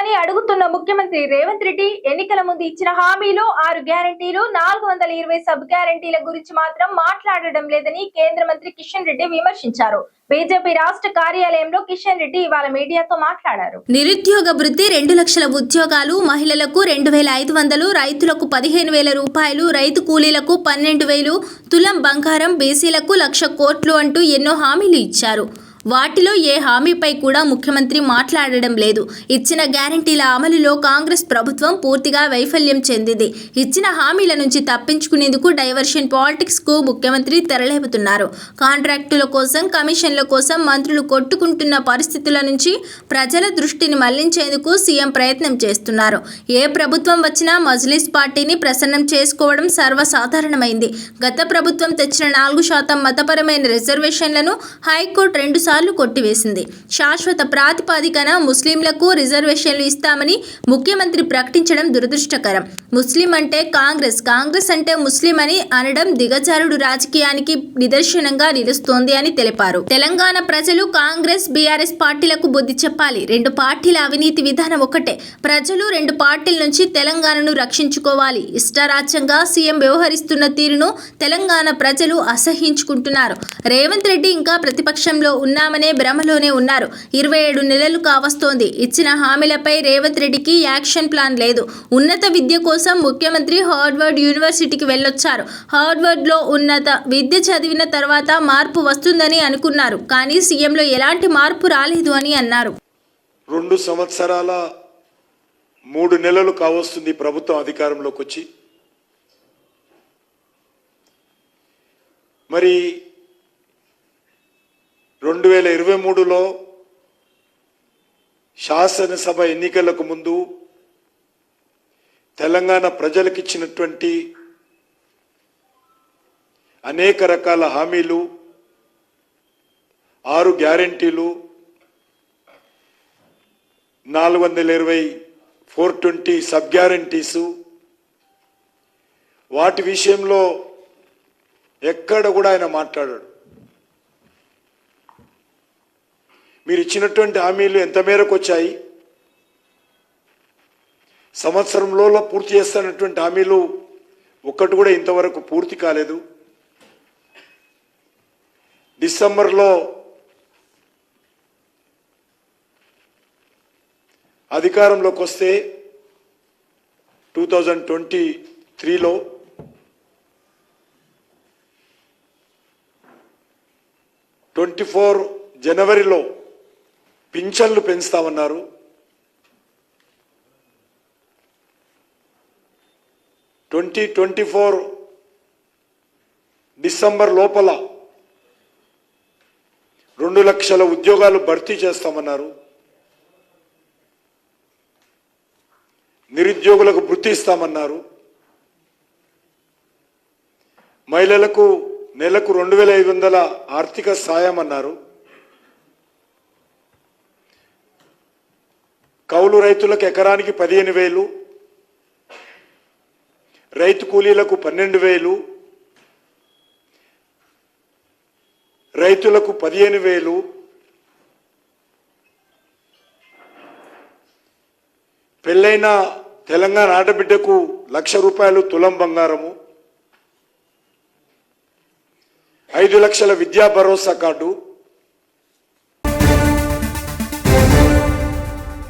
అని అడుగుతున్న ముఖ్యమంత్రి రేవంత్ రెడ్డి ఎన్నికల ముందు ఇచ్చిన హామీలు ఆరు గ్యారంటీలు నాలుగు వందల ఇరవై సబ్ గ్యారంటీల గురించి మాత్రం మాట్లాడడం లేదని కేంద్ర మంత్రి కిషన్ రెడ్డి విమర్శించారు. బీజేపీ రాష్ట్ర కార్యాలయంలో కిషన్ రెడ్డి ఇవాళ మీడియాతో మాట్లాడారు. నిరుద్యోగ వృద్ధి రెండు లక్షల ఉద్యోగాలు మహిళలకు రెండు వేల ఐదు వందలు రైతులకు పదిహేను వేల రూపాయలు రైతు కూలీలకు పన్నెండు వేలు తులం బంగారం బీసీలకు లక్ష కోట్లు అంటూ ఎన్నో హామీలు ఇచ్చారు. వాటిలో ఏ హామీపై కూడా ముఖ్యమంత్రి మాట్లాడడం లేదు. ఇచ్చిన గ్యారంటీల అమలులో కాంగ్రెస్ ప్రభుత్వం పూర్తిగా వైఫల్యం చెందింది. ఇచ్చిన హామీల నుంచి తప్పించుకునేందుకు డైవర్షన్ పాలిటిక్స్కు ముఖ్యమంత్రి తెరలేపుతున్నారు. కాంట్రాక్టుల కోసం కమిషన్ల కోసం మంత్రులు కొట్టుకుంటున్న పరిస్థితుల నుంచి ప్రజల దృష్టిని మళ్ళించేందుకు సీఎం ప్రయత్నం చేస్తున్నారు. ఏ ప్రభుత్వం వచ్చినా మజ్లిస్ పార్టీని ప్రసన్నం చేసుకోవడం సర్వసాధారణమైంది. గత ప్రభుత్వం తెచ్చిన నాలుగు శాతం మతపరమైన రిజర్వేషన్లను హైకోర్టు రెండు రెండుసార్లు కొట్టివేసింది. శాశ్వత ప్రాతిపాదికన ముస్లింలకు రిజర్వేషన్లు ఇస్తామని ముఖ్యమంత్రి ప్రకటించడం దురదృష్టకరం. ముస్లిం అంటే కాంగ్రెస్. కాంగ్రెస్ అంటే ముస్లిం అని అనడం దిగజారుడు రాజకీయానికి నిదర్శనంగా నిలుస్తోంది అని తెలిపారు. తెలంగాణ ప్రజలు కాంగ్రెస్ బీఆర్ఎస్ పార్టీలకు బుద్ధి చెప్పాలి. రెండు పార్టీల అవినీతి విధానం ఒకటే. ప్రజలు రెండు పార్టీల నుంచి తెలంగాణను రక్షించుకోవాలి. ఇష్టారాజ్యంగా సీఎం వ్యవహరిస్తున్న తీరును తెలంగాణ ప్రజలు అసహించుకుంటున్నారు. రేవంత్ రెడ్డి ఇంకా ప్రతిపక్షంలో ఉన్న ఉన్నామనే భ్రమలోనే ఉన్నారు. ఇరవై ఏడు నెలలు కావస్తోంది. ఇచ్చిన హామీలపై రేవంత్ రెడ్డికి యాక్షన్ ప్లాన్ లేదు. ఉన్నత విద్య కోసం ముఖ్యమంత్రి హార్వర్డ్ యూనివర్సిటీకి వెళ్ళొచ్చారు. హార్వర్డ్లో ఉన్నత విద్య చదివిన తర్వాత మార్పు వస్తుందని అనుకున్నారు. కానీ సీఎంలో ఎలాంటి మార్పు రాలేదు అని అన్నారు. రెండు సంవత్సరాల మూడు నెలలు కావస్తుంది ప్రభుత్వం అధికారంలోకి వచ్చి మరి రెండు వేల ఇరవై మూడులో శాసనసభ ఎన్నికలకు ముందు తెలంగాణ ప్రజలకిచ్చినటువంటి అనేక రకాల హామీలు ఆరు గ్యారంటీలు నాలుగు వందల ఇరవై ఫోర్ ట్వంటీ సబ్ గ్యారంటీసు. వాటి విషయంలో ఎక్కడ కూడా ఆయన మాట్లాడాడు. మీరు ఇచ్చినటువంటి హామీలు ఎంత మేరకు వచ్చాయి? సంవత్సరంలో పూర్తి చేస్తున్నటువంటి హామీలు ఒక్కటి కూడా ఇంతవరకు పూర్తి కాలేదు. డిసెంబర్లో అధికారంలోకి వస్తే టూ థౌజండ్ ట్వంటీ త్రీలో ట్వంటీ ఫోర్ జనవరిలో పింఛన్లు పెంచుతామన్నారు. ట్వంటీ ట్వంటీ ఫోర్ డిసెంబర్ లోపల రెండు లక్షల ఉద్యోగాలు భర్తీ చేస్తామన్నారు. నిరుద్యోగులకు వృత్తి ఇస్తామన్నారు. మహిళలకు నెలకు రెండు వేల ఐదు వందల ఆర్థిక సాయం అన్నారు. కౌలు రైతులకు ఎకరానికి పదిహేను వేలు రైతు కూలీలకు పన్నెండు వేలు రైతులకు పదిహేను వేలు పెళ్ళైన తెలంగాణ ఆడబిడ్డకు లక్ష రూపాయలు తులం బంగారము ఐదు లక్షల విద్యా భరోసా కార్డు